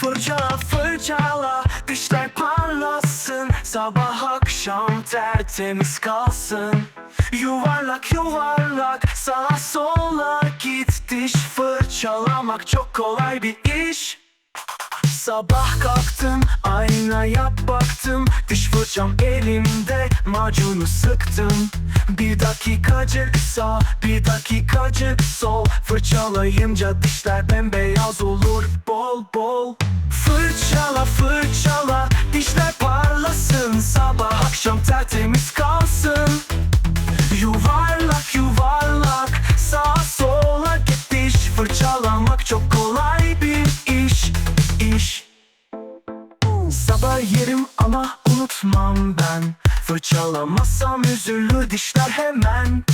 Fırçala fırçala Dişler parlasın. Sabah akşam tertemiz kalsın. Yuvarlak yuvarlak Sağa sola git. Diş fırçalamak çok kolay bir iş. Sabah kalktım aynaya baktım. Diş fırçam elimde macunu sıktım. Bir dakikacık sağ bir dakikacık sol. Fırçalayınca dişler bembeyaz olur bol bol. Fırçala fırçala dişler parlasın. Sabah akşam tertemiz unutmam ben. Fırçalamazsam üzülür dişler hemen.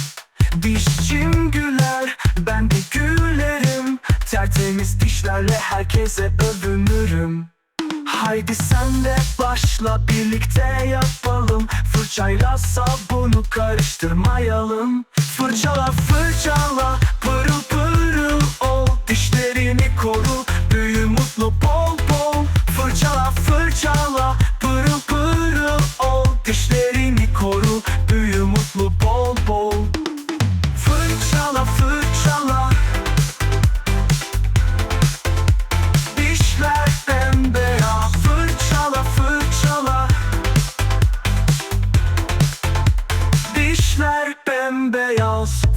Dişçim güler ben de gülerim. Tertemiz dişlerle herkese övünürüm. Haydi sen de başla birlikte yapalım. Fırçayla sabunu karıştırmayalım. Fırçala fırçala pırıl pırıl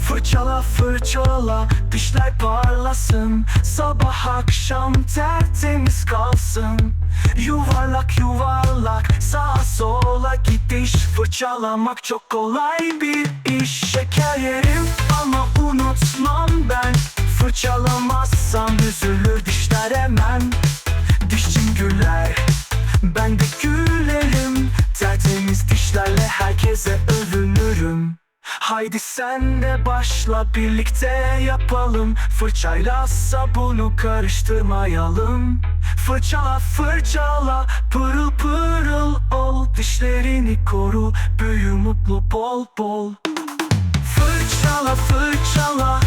Fırçala fırçala Dişler parlasın. Sabah akşam tertemiz kalsın. Yuvarlak yuvarlak Sağa sola git diş Fırçalamak çok kolay bir iş. Şeker yerim ama unutmam ben. Fırçalamazsam üzülür dişler hemen. Dişçim güler Ben de gülerim. Tertemiz dişlerle herkese Haydi sen de başla birlikte yapalım. Fırçayla sabunu karıştırmayalım. Fırçala fırçala pırıl pırıl ol. Dişlerini koru büyü mutlu bol bol. Fırçala fırçala